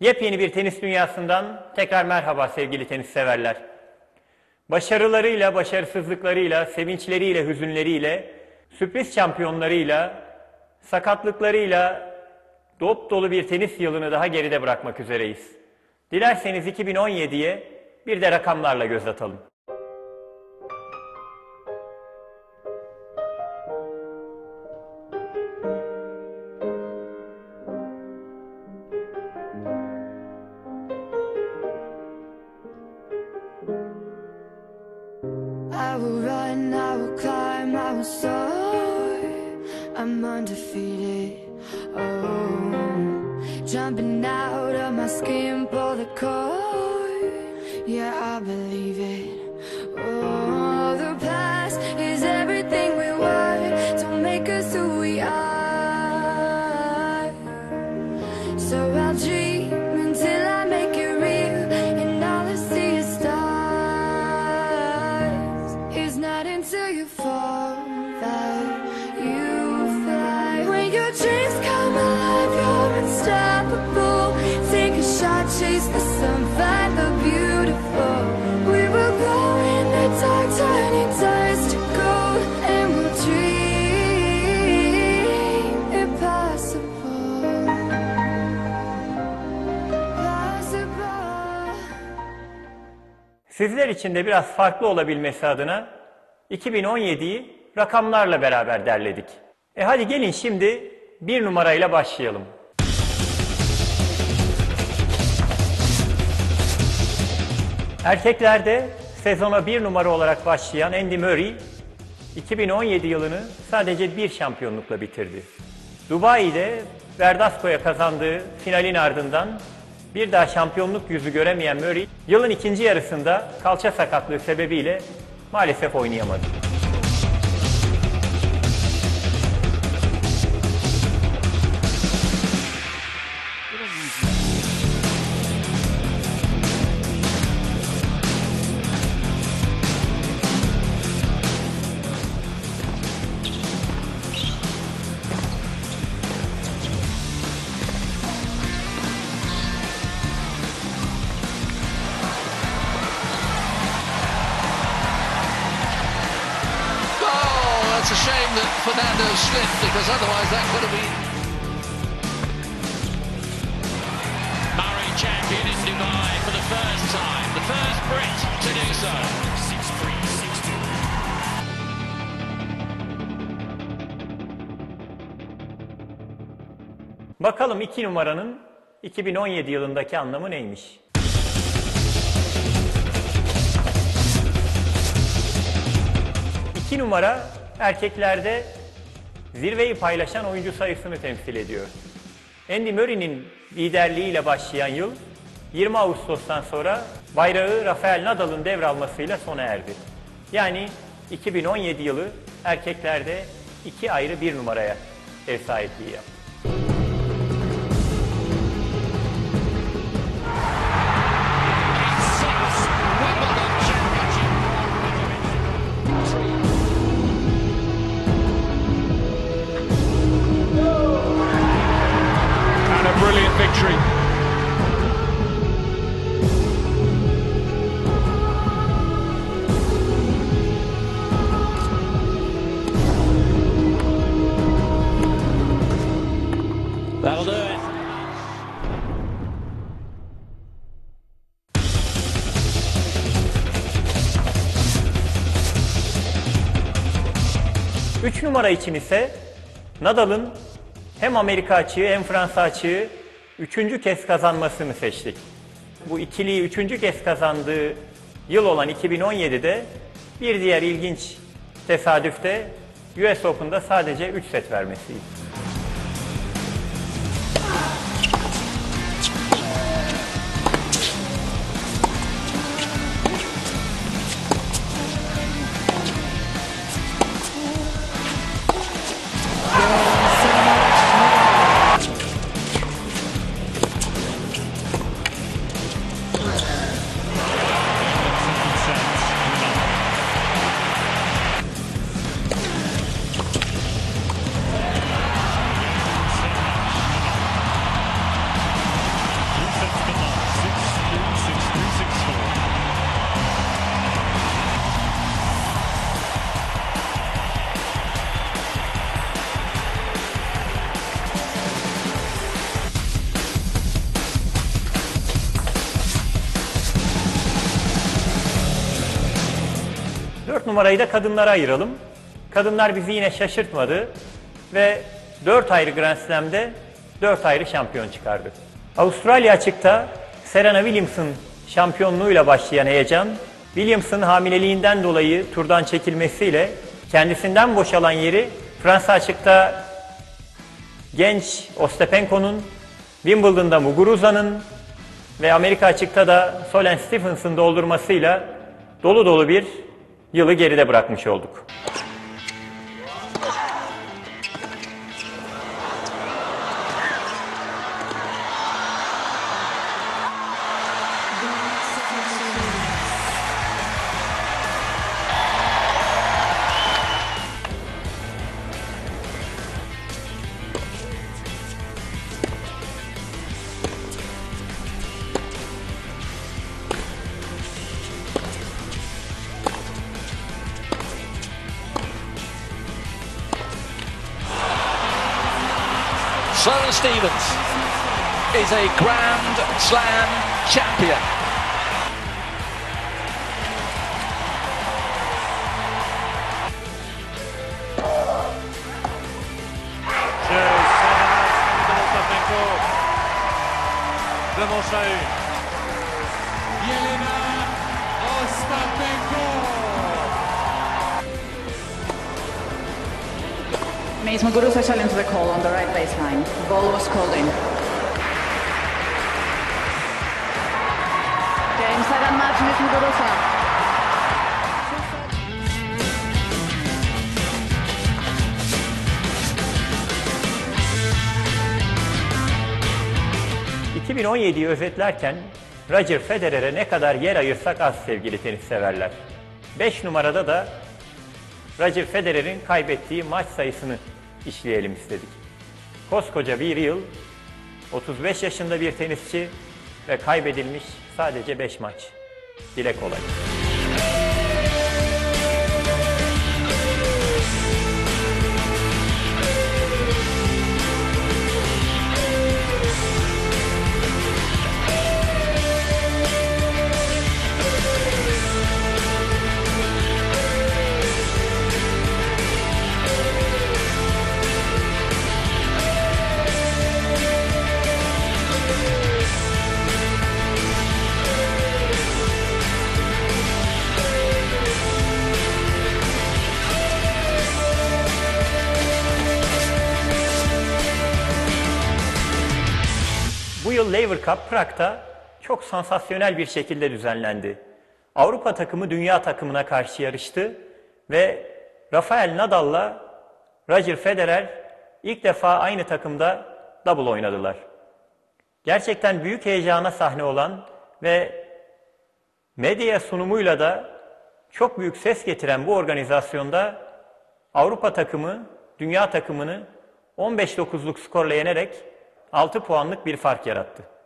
Yepyeni bir tenis dünyasından tekrar merhaba sevgili tenis severler. Başarılarıyla, başarısızlıklarıyla, sevinçleriyle, hüzünleriyle, sürpriz şampiyonlarıyla, sakatlıklarıyla dop dolu bir tenis yılını daha geride bırakmak üzereyiz. Dilerseniz 2017'ye bir de rakamlarla göz atalım. Sizler için de biraz farklı olabilmesi adına 2017'yi rakamlarla beraber derledik. E hadi gelin şimdi bir numarayla başlayalım. Erkeklerde sezona bir numara olarak başlayan Andy Murray 2017 yılını sadece bir şampiyonlukla bitirdi. Dubai'de Verdasco'ya kazandığı finalin ardından bir daha şampiyonluk yüzü göremeyen Murray, yılın ikinci yarısında kalça sakatlığı sebebiyle maalesef oynayamadı. Slipped because otherwise that could have been. Murray champion in Dubai for the first time, the first Brit to do so. 6-3, 6-2. Bakalım 2 numaranın 2017 yılındaki anlamı neymiş? İki numara erkeklerde zirveyi paylaşan oyuncu sayısını temsil ediyor. Andy Murray'nin liderliğiyle başlayan yıl 20 Ağustos'tan sonra bayrağı Rafael Nadal'ın devralmasıyla sona erdi. Yani 2017 yılı erkeklerde iki ayrı bir numaraya ev sahipliği yaptı. Brilliant victory. Üç numara için ise Nadal'ın hem Amerika açığı hem Fransa açığı üçüncü kez kazanmasını seçtik. Bu ikiliyi üçüncü kez kazandığı yıl olan 2017'de bir diğer ilginç tesadüfte US Open'da sadece 3 set vermesiydi. Numarayı da kadınlara ayıralım. Kadınlar bizi yine şaşırtmadı ve 4 ayrı Grand Slam'de 4 ayrı şampiyon çıkardı. Avustralya açıkta Serena Williams'ın şampiyonluğuyla başlayan heyecan, Williams'ın hamileliğinden dolayı turdan çekilmesiyle kendisinden boşalan yeri Fransa açıkta genç Ostapenko'nun, Wimbledon'da Muguruza'nın ve Amerika açıkta da Solen Stephens'ın doldurmasıyla dolu dolu bir yılı geride bırakmış olduk. A Grand Slam champion. Devant Chahut. Yelena Ostapenko. Mace Muguruza challenged the call on the right baseline. Ball was called in. Hı. 2017'yi özetlerken Roger Federer'e ne kadar yer ayırsak az sevgili tenis severler. 5 numarada da Roger Federer'in kaybettiği maç sayısını işleyelim istedik. Koskoca bir yıl, 35 yaşında bir tenisçi ve kaybedilmiş sadece 5 maç. Dile kolay. Lever Cup Prag'da çok sansasyonel bir şekilde düzenlendi. Avrupa takımı dünya takımına karşı yarıştı ve Rafael Nadal'la Roger Federer ilk defa aynı takımda double oynadılar. Gerçekten büyük heyecana sahne olan ve medya sunumuyla da çok büyük ses getiren bu organizasyonda Avrupa takımı dünya takımını 15-9'luk skorla yenerek 6 puanlık bir fark yarattı.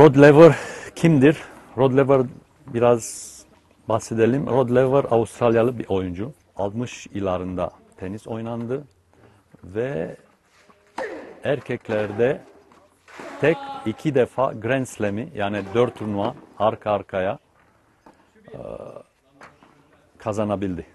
Rod Laver kimdir? Rod Laver biraz bahsedelim. Rod Laver Avustralyalı bir oyuncu. 60 yıllarında tenis oynandı ve erkeklerde tek iki defa Grand Slam'i yani dört turnuva arka arkaya kazanabildi.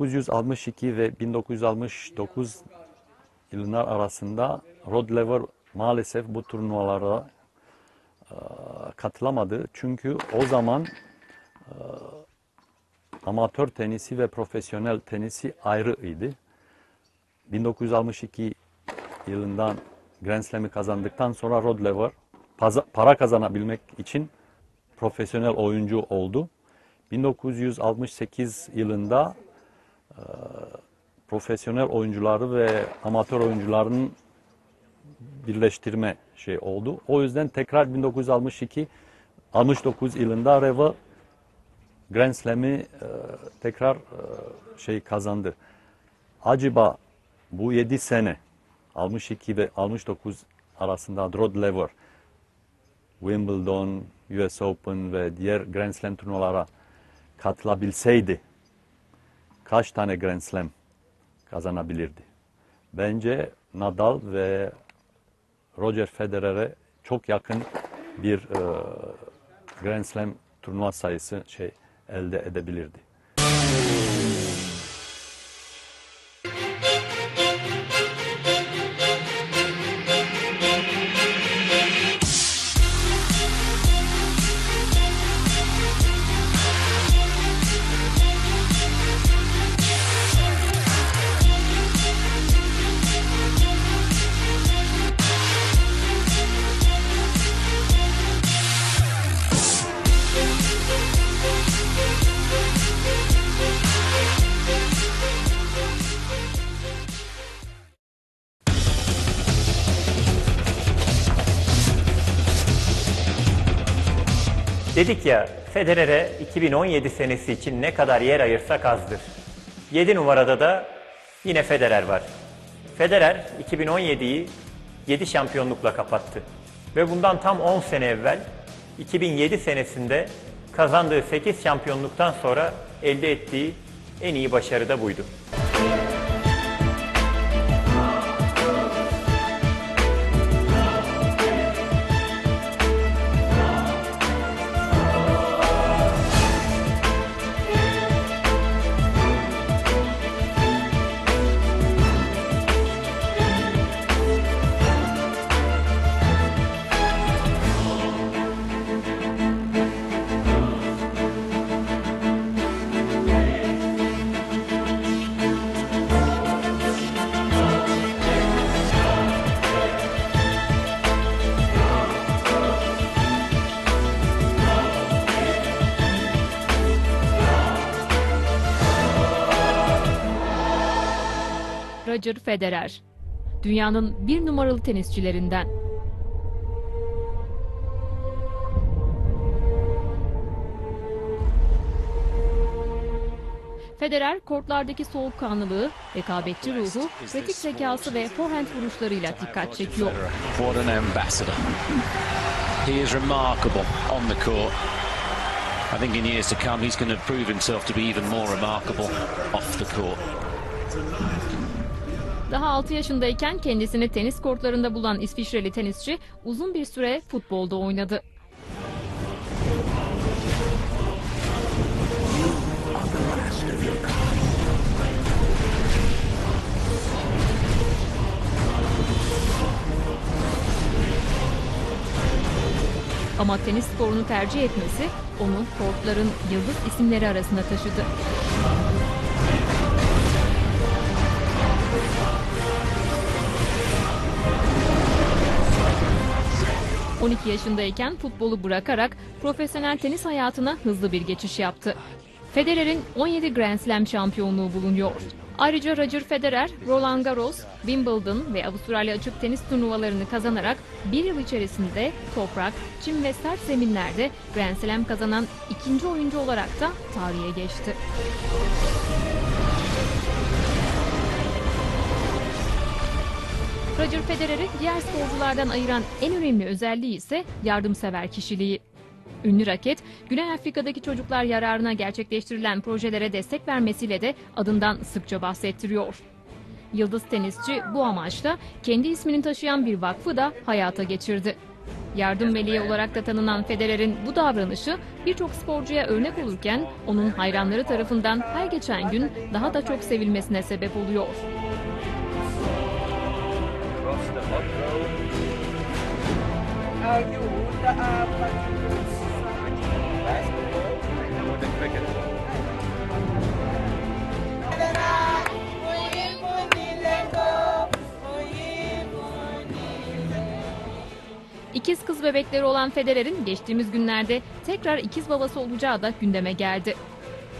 ...1962 ve 1969 yıllar arasında Rod Laver maalesef bu turnuvalara e, katılamadı. Çünkü o zaman e, amatör tenisi ve profesyonel tenisi ayrıydı. 1962 yılından Grand Slam'i kazandıktan sonra Rod paza- para kazanabilmek için profesyonel oyuncu oldu. 1968 yılında e, profesyonel oyuncuları ve amatör oyuncuların birleştirme şey oldu. O yüzden tekrar 1962 69 yılında Reva Grand Slam'i e, tekrar e, şey kazandı. Acaba bu 7 sene 62 ve 69 arasında Rod Laver Wimbledon, US Open ve diğer Grand Slam turnuvalara katılabilseydi kaç tane Grand Slam kazanabilirdi? Bence Nadal ve Roger Federer'e çok yakın bir e, Grand Slam turnuva sayısı şey elde edebilirdi. Dedik ya Federer'e 2017 senesi için ne kadar yer ayırsak azdır. 7 numarada da yine Federer var. Federer 2017'yi 7 şampiyonlukla kapattı. Ve bundan tam 10 sene evvel 2007 senesinde kazandığı 8 şampiyonluktan sonra elde ettiği en iyi başarı da buydu. Roger Federer. Dünyanın bir numaralı tenisçilerinden. Federer kortlardaki soğukkanlılığı, rekabetçi ruhu, pratik zekası ve forehand vuruşlarıyla dikkat çekiyor. What an ambassador. He is remarkable on the court. I think in years to come he's going to prove himself to be even more remarkable off the court. Daha 6 yaşındayken kendisini tenis kortlarında bulan İsviçreli tenisçi uzun bir süre futbolda oynadı. Ama tenis sporunu tercih etmesi onu kortların yıldız isimleri arasına taşıdı. 12 yaşındayken futbolu bırakarak profesyonel tenis hayatına hızlı bir geçiş yaptı. Federer'in 17 Grand Slam şampiyonluğu bulunuyor. Ayrıca Roger Federer, Roland Garros, Wimbledon ve Avustralya açık tenis turnuvalarını kazanarak bir yıl içerisinde toprak, çim ve sert zeminlerde Grand Slam kazanan ikinci oyuncu olarak da tarihe geçti. Roger Federer'i diğer sporculardan ayıran en önemli özelliği ise yardımsever kişiliği. Ünlü raket, Güney Afrika'daki çocuklar yararına gerçekleştirilen projelere destek vermesiyle de adından sıkça bahsettiriyor. Yıldız tenisçi bu amaçla kendi ismini taşıyan bir vakfı da hayata geçirdi. Yardım meleği olarak da tanınan Federer'in bu davranışı birçok sporcuya örnek olurken onun hayranları tarafından her geçen gün daha da çok sevilmesine sebep oluyor. İkiz kız bebekleri olan Federer'in geçtiğimiz günlerde tekrar ikiz babası olacağı da gündeme geldi.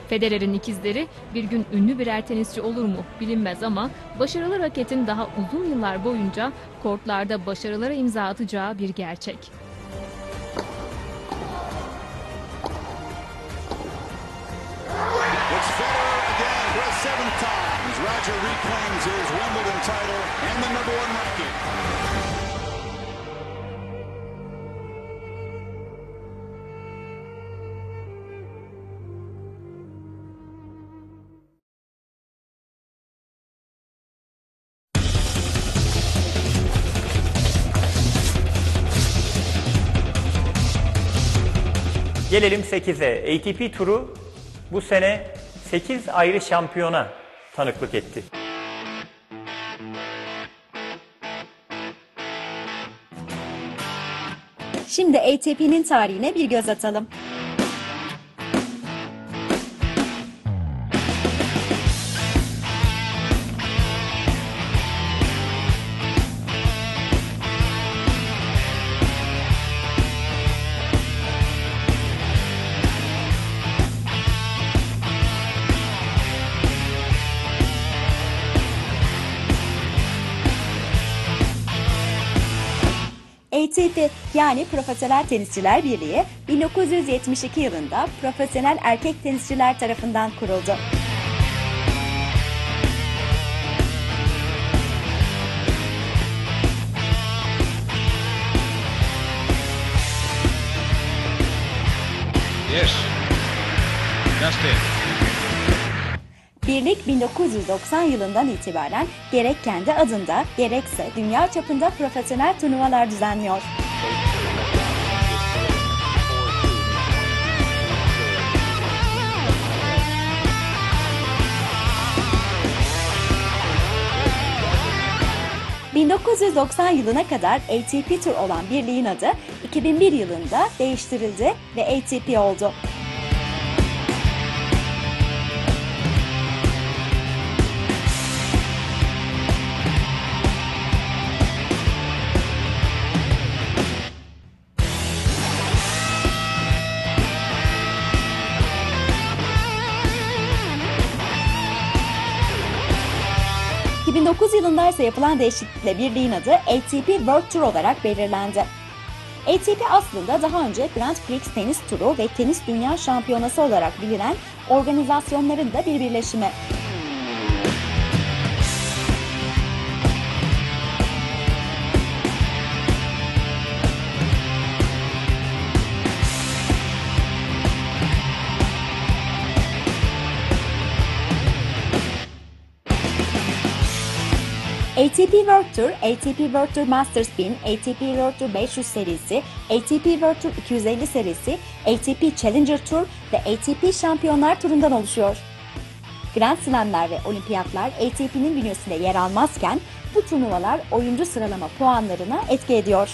Federer'in ikizleri bir gün ünlü birer tenisçi olur mu bilinmez ama başarılı raketin daha uzun yıllar boyunca kortlarda başarılara imza atacağı bir gerçek. Roger reclaims his Wimbledon title and the number one Gelelim 8'e. ATP turu bu sene 8 ayrı şampiyona tanıklık etti. Şimdi ATP'nin tarihine bir göz atalım. ATP yani Profesyonel Tenisçiler Birliği 1972 yılında profesyonel erkek tenisçiler tarafından kuruldu. Yes. That's it. Birlik 1990 yılından itibaren gerek kendi adında gerekse dünya çapında profesyonel turnuvalar düzenliyor. ...1990 yılına kadar ATP Tour olan birliğin adı 2001 yılında değiştirildi ve ATP oldu. Yılında ise yapılan değişiklikle birliğin adı ATP World Tour olarak belirlendi. ATP aslında daha önce Grand Prix Tenis Turu ve Tenis Dünya Şampiyonası olarak bilinen organizasyonların da bir birleşimi. ATP World Tour, ATP World Tour Masters 1000, ATP World Tour 500 serisi, ATP World Tour 250 serisi, ATP Challenger Tour ve ATP Şampiyonlar Turu'ndan oluşuyor. Grand Slam'ler ve olimpiyatlar ATP'nin bünyesinde yer almazken bu turnuvalar oyuncu sıralama puanlarına etki ediyor.